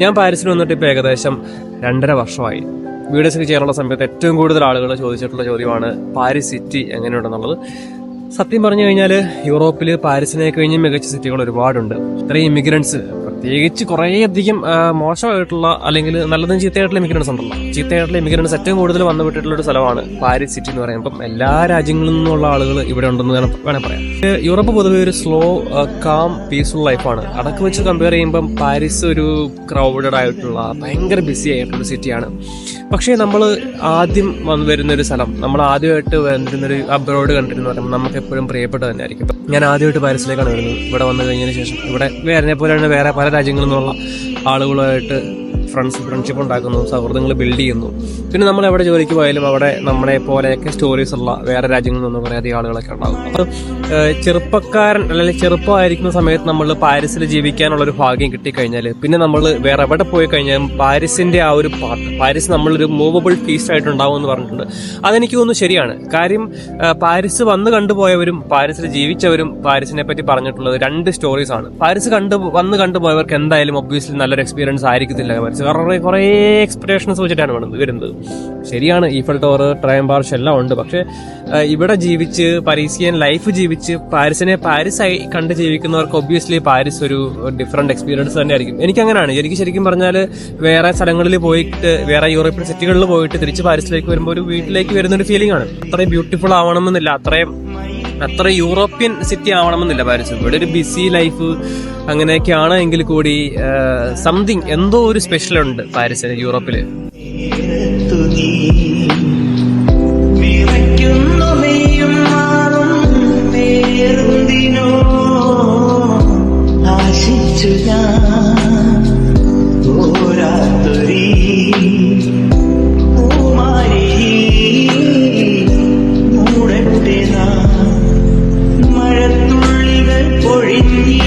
ഞാൻ പാരീസിൽ വന്നിട്ട് ഇപ്പോൾ ഏകദേശം രണ്ടര വർഷമായി. വീഡിയോസൊക്കെ ചെയ്യാനുള്ള സമയത്ത് ഏറ്റവും കൂടുതൽ ആളുകൾ ചോദിച്ചിട്ടുള്ള ചോദ്യമാണ് പാരീസ് സിറ്റി എങ്ങനെയുണ്ടെന്നുള്ളത്. സത്യം പറഞ്ഞു കഴിഞ്ഞാൽ യൂറോപ്പിൽ പാരീസിനെ കഴിഞ്ഞ് മികച്ച സിറ്റികൾ ഒരുപാടുണ്ട്. ഇത്രയും ഇമിഗ്രൻസ് പ്രത്യേകിച്ച് കുറേയധികം മോശമായിട്ടുള്ള അല്ലെങ്കിൽ നല്ലതും ചീത്തയായിട്ടുള്ള ഇമിഗ്രൻസ് ഉണ്ടല്ലോ. ചീത്തയായിട്ടുള്ള ഇമിഗ്രൻസ് ഏറ്റവും കൂടുതൽ വന്നു വിട്ടിട്ടുള്ള ഒരു സ്ഥലമാണ് പാരീസ് സിറ്റി എന്ന് പറയുന്നത്. അപ്പം എല്ലാ രാജ്യങ്ങളിൽ നിന്നുള്ള ആളുകൾ ഇവിടെ ഉണ്ടെന്ന് വേണം പറയാം. യൂറോപ്പ് പൊതുവെ ഒരു സ്ലോ കാം പീസ്ഫുൾ ലൈഫാണ് അതൊക്കെ വെച്ച് കമ്പയർ ചെയ്യുമ്പം പാരീസ് ഒരു ക്രൗഡഡ് ആയിട്ടുള്ള ഭയങ്കര ബിസി ആയിട്ടുള്ള സിറ്റിയാണ് പക്ഷേ നമ്മൾ ആദ്യം വന്നു വരുന്നൊരു സ്ഥലം നമ്മൾ ആദ്യമായിട്ട് വരുന്നൊരു അബ്രോഡ് കൺട്രി എന്ന് പറയുമ്പോൾ നമുക്ക് എപ്പോഴും പ്രിയപ്പെട്ട തന്നെയായിരിക്കും. ഞാൻ ആദ്യമായിട്ട് പാരീസിലേക്കാണ് വരുന്നത്. ഇവിടെ വന്നു കഴിഞ്ഞതിന് ശേഷം. ഇവിടെ വേറെ പോലെയാണ് വേറെ പല രാജ്യങ്ങളിൽ നിന്നുള്ള ആളുകളുമായിട്ട് ഫ്രണ്ട്സ് ഫ്രണ്ട്ഷിപ്പ് ഉണ്ടാക്കുന്നു സൗഹൃദങ്ങൾ ബിൽഡ് ചെയ്യുന്നു. പിന്നെ നമ്മൾ എവിടെ ജോലിക്ക് പോയാലും അവിടെ നമ്മളെ പോലെയൊക്കെ സ്റ്റോറീസ് ഉള്ള വേറെ രാജ്യങ്ങളിൽ നിന്ന് കുറേ അധികം ആളുകളൊക്കെ ഉണ്ടാകും അപ്പം ചെറുപ്പക്കാരൻ അല്ലെങ്കിൽ ചെറുപ്പമായിരിക്കുന്ന സമയത്ത് നമ്മൾ പാരീസിൽ ജീവിക്കാനുള്ള ഒരു ഭാഗ്യം കിട്ടിക്കഴിഞ്ഞാൽ പിന്നെ നമ്മൾ വേറെ എവിടെ പോയി കഴിഞ്ഞാലും പാരീസിന്റെ ആ ഒരു പാർട്ട് പാരീസ് നമ്മളൊരു മൂവബിൾ ഫീസ്റ്റ് ആയിട്ടുണ്ടാവും എന്ന് പറഞ്ഞിട്ടുണ്ട്. അതെനിക്ക് തോന്നുന്നു ശരിയാണ്. കാര്യം പാരീസ് വന്ന് കണ്ടുപോയവരും പാരീസിൽ ജീവിച്ചവരും പാരീസിനെ പറ്റി പറഞ്ഞിട്ടുള്ളത് രണ്ട് സ്റ്റോറീസ് ആണ്. പാരീസ് കണ്ടു വന്ന് കണ്ടുപോയവർക്ക് എന്തായാലും ഒബ്വിയസ്ലി നല്ലൊരു എക്സ്പീരിയൻസ് ആയിരിക്കത്തില്ല. പാരീസ് കാരണം കുറേ എക്സ്പെക്ടേഷൻസ് വെച്ചിട്ടാണ് വരുന്നത് വരുന്നത്. ശരിയാണ് ഈഫൽ ടവർ ട്രയം പാർഷ് എല്ലാം ഉണ്ട്. പക്ഷെ ഇവിടെ ജീവിച്ച് പാരീസിയൻ ലൈഫ് ജീവിച്ച് പാരീസിനെ പാരീസായി കണ്ട് ജീവിക്കുന്നവർക്ക് ഒബ്വിയസ്ലി പാരീസ് ഒരു ഡിഫറെന്റ് എക്സ്പീരിയൻസ് തന്നെ ആയിരിക്കും എനിക്ക് അങ്ങനെയാണ് എനിക്ക് ശരിക്കും പറഞ്ഞാൽ വേറെ സ്ഥലങ്ങളിൽ പോയിട്ട് വേറെ യൂറോപ്യൻ സിറ്റികളിൽ പോയിട്ട് തിരിച്ച് പാരീസിലേക്ക് വരുമ്പോൾ ഒരു വീട്ടിലേക്ക് വരുന്ന ഒരു ഫീലിംഗ് ആണ്. അത്രയും ബ്യൂട്ടിഫുൾ ആവണമെന്നില്ല. അത്രയും അത്ര യൂറോപ്യൻ സിറ്റി ആവണമെന്നില്ല പാരീസ്. ഇവിടെ ഒരു ബിസി ലൈഫ് അങ്ങനെയൊക്കെയാണ് എങ്കിൽ കൂടി സംതിങ് എന്തോ ഒരു സ്പെഷ്യൽ ഉണ്ട് പാരീസിന് യൂറോപ്പിൽ. 你。